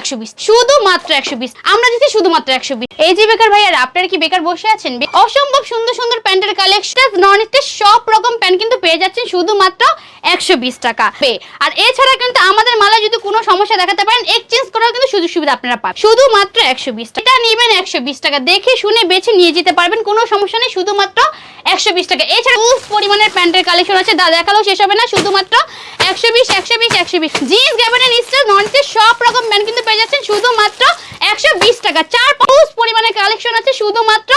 একশো বিশ। আমাদের যদি কোনো সমস্যা দেখাতে পারেন এক্সচেঞ্জ করার কিন্তু সুযোগ সুবিধা আপনারা পাবেন। শুধুমাত্র একশো বিশ টাকা। নেবেন একশো বিশ টাকা। দেখে শুনে বেছে নিয়ে যেতে পারবেন, কোনো সমস্যা নেই, শুধুমাত্র একশো বিশ টাকা। এছাড়া উফ পরিমাণের প্যান্টের কালেকশন আছে। দা দেখালেও শেষ হবে না, শুধুমাত্র একশো বিশ একশো বিশ একশো বিশ। জিন্স ননসে সব রকম প্যান্ট কিন্তু পেয়ে যাচ্ছেন শুধুমাত্র একশো বিশ টাকা। চার পাউস পরিমাণের কালেকশন আছে, শুধুমাত্র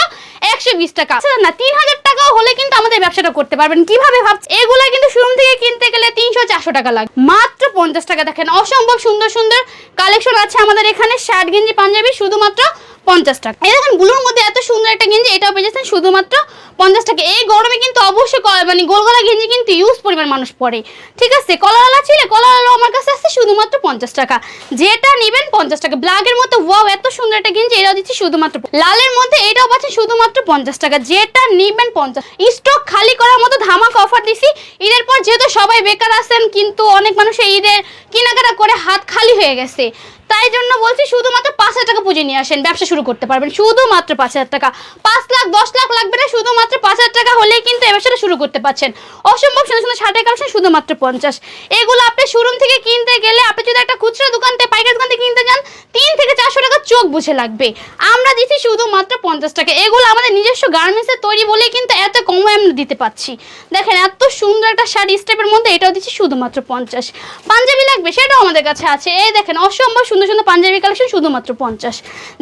একশো বিশ টাকা। আচ্ছা না, তিন হাজার টাকাও হলে কিন্তু আমাদের ব্যবসাটা করতে পারবেন। কীভাবে ভাবছেন এগুলা কিন্তু শুরু থেকে কিনতে গেলে তিনশো চারশো টাকা লাগে। মাত্র পঞ্চাশ টাকা। দেখেন, অসম্ভব সুন্দর সুন্দর কালেকশন আছে আমাদের এখানে। শার্ট গেঞ্জি পাঞ্জাবি, শুধুমাত্র পঞ্চাশ টাকা। এই দেখেন ব্লুর মধ্যে এত সুন্দর একটা গেঞ্জি, এটাও পেয়ে যাচ্ছেন শুধুমাত্র পঞ্চাশ টাকা। এই গরমে কিন্তু অবশ্যই মানে গোলগলা গেঞ্জি কিন্তু ইউজ পরিমাণ মানুষ পরে। ঠিক আছে? কলারওয়ালা ছিল কলারওয়ালা আমার কাছে আসছে শুধুমাত্র পঞ্চাশ টাকা। যেটা নেবেন পঞ্চাশ টাকা। ব্ল্যাকের মতো ওয়াও এত সুন্দর একটা গেঞ্জি, এটাও দিচ্ছি শুধুমাত্র লালের মধ্যে এটাও পাচ্ছেন শুধুমাত্র পঞ্চাশ টাকা। যেটা নেবেন পঞ্চাশ স্টক খালি করার মতো ধামাক অফার দিছি। ঈদের পর যেহেতু সবাই বেকার আছেন, কিন্তু অনেক মানুষ ঈদের কেনাকাটা করে হাত খালি হয়ে গেছে। তাই জন্য বলছি শুধুমাত্র পাঁচ হাজার টাকা পুঁজি নিয়ে আসেন, ব্যবসা শুরু করতে পারবেন। শুধুমাত্র পাঁচ হাজার টাকা। পাঁচ লাখ, দশ লাখ লাগবে না, শুধুমাত্র পাঁচ হাজার টাকা হলেই কিন্তু এ ব্যবসাটা শুরু করতে পারছেন। অসম্ভব সুন্দর সুন্দর ষাটের কালেকশন শুধুমাত্র পঞ্চাশ। এগুলো আপনি শোরুম থেকে কিনতে গেলে আপনি যদি একটা খুচরা দোকান থেকে পাইকারি দোকান থেকে কিনতে যান, তিন থেকে চারশো চোখ বুঝে লাগবে। আমরা দিচ্ছি শুধুমাত্র পঞ্চাশ টাকা। এগুলো আমাদের নিজস্ব গার্মেন্টসের তৈরি বলেই কিন্তু এত কমে আমরা দিতে পাচ্ছি দেখেন, এত সুন্দর একটা শাড়ি স্টেপের মধ্যে এটাও দিচ্ছি শুধুমাত্র পঞ্চাশ। পাঞ্জাবি লাগবে, সেটাও আমাদের কাছে আছে। এই দেখেন, অসম্ভব সুন্দর সুন্দর পাঞ্জাবি কালেকশন শুধুমাত্র পঞ্চাশ।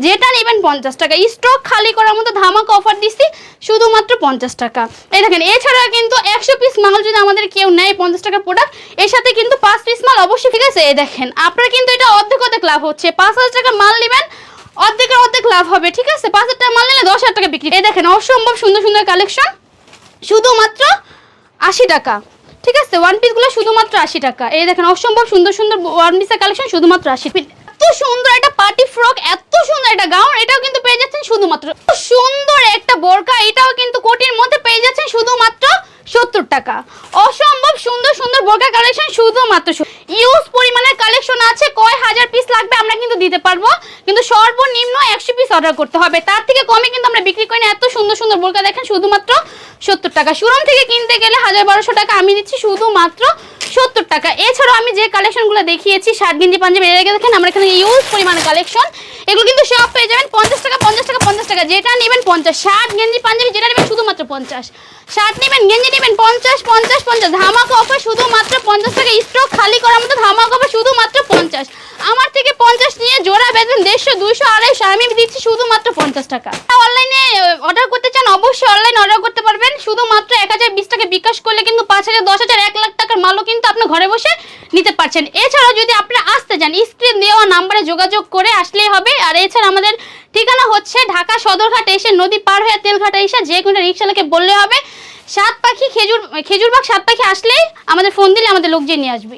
যেটা নেবেন পঞ্চাশ টাকা। স্টক খালি করার মতো ধামাকা অফার দিচ্ছি শুধুমাত্র পঞ্চাশ টাকা। এই দেখেন এছাড়া কিন্তু একশো পিস মাল যদি আমাদের কেউ নেয় পঞ্চাশ টাকার প্রোডাক্টের সাথে কিন্তু পাঁচ পিস মাল অবশ্যই ঠিক আছে। এই দেখেন, আপনার কিন্তু এটা অর্ধেক অর্ধেক লাভ হচ্ছে। পাঁচ হাজার টাকার মাল নেবেন অর্ধেকের অর্ধেক লাভ হবে, ঠিক আছে? পাঁচ হাজার টাকা মাল নিলে দশ হাজার টাকা বিক্রি। এই দেখেন, অসম্ভব সুন্দর সুন্দর কালেকশন শুধুমাত্র আশি টাকা। ঠিক আছে? ওয়ান পিসগুলো শুধুমাত্র আশি টাকা। এই দেখেন, অসম্ভব সুন্দর সুন্দর ওয়ান পিসের কালেকশন শুধুমাত্র আশি এত সুন্দর একটা পার্টি ফ্রক এত সুন্দর একটা গাউন এটাও কিন্তু পেয়ে যাচ্ছেন শুধুমাত্র সুন্দর একটা বোরকা, এটাও কিন্তু কোটির মধ্যে পেয়ে যাচ্ছেন শুধুমাত্র সত্তর টাকা। অসম্ভব সুন্দর সুন্দর বোরকা কালেকশন শুধুমাত্র ইউজ পরিমাণের কালেকশন আছে লাগবে আমরা কিন্তু দিতে পারব। কিন্তু সর্বনিম্ন একশো পিস অর্ডার করতে হবে। তার থেকে কমে কিন্তু আমরা বিক্রি করি না। এত সুন্দর সুন্দর বোরকা দেখেন, শুধুমাত্র সত্তর টাকা। শোরুম থেকে কিনতে গেলে হাজার বারোশো টাকা আমি দিচ্ছি শুধুমাত্র সত্তর টাকা। এছাড়াও আমি যে কালেকশনগুলো দেখিয়েছি শার্ট গেঞ্জি পাঞ্জাবি, এর আগে দেখেন আমরা এখানে ইউজ পরিমাণে কালেকশন। এগুলো কিন্তু সব পেয়ে যাবেন পঞ্চাশ টাকা পঞ্চাশ টাকা পঞ্চাশ টাকা। যেটা নেবেন পঞ্চাশ। শার্ট গেঞ্জি পাঞ্জাবি, যেটা নেবেন শুধুমাত্র পঞ্চাশ। শার্ট নেবেন, গেঞ্জি নেবেন পঞ্চাশ পঞ্চাশ পঞ্চাশ। ধামাকা অফার শুধুমাত্র পঞ্চাশ টাকা। স্টক খালি করার মতো ধামাকা অফার শুধুমাত্র পঞ্চাশ। আমার থেকে পঞ্চাশ নিয়ে জোড়া বেতন দেড়শো, দুইশো, আড়াইশো, আমি দিচ্ছি শুধুমাত্র পঞ্চাশ টাকা। অনলাইনে অর্ডার করতে চান, অবশ্যই অনলাইনে অর্ডার করতে পারবেন। শুধুমাত্র এক হাজার বিশ টাকা বিকাশ করলে কিন্তু পাঁচ হাজার, দশ হাজার, এক লাখ টাকার মালও কিন্তু আপনি ঘরে বসে নিতে পারছেন। এছাড়াও যদি আপনি আসতে চান, স্ক্রিন দেওয়া নাম্বারে যোগাযোগ করে আসলেই হবে। আর এছাড়া আমাদের ঠিকানা হচ্ছে ঢাকা সদরঘাট এসে নদী পার হয়ে তেলঘাটা এসে যে কোনো রিক্সালাকে বললে হবে। সাত পাখি খেজুর, খেজুরবাগ সাত পাখি আসলেই আমাদের ফোন দিলে আমাদের লোক যে নিয়ে আসবে।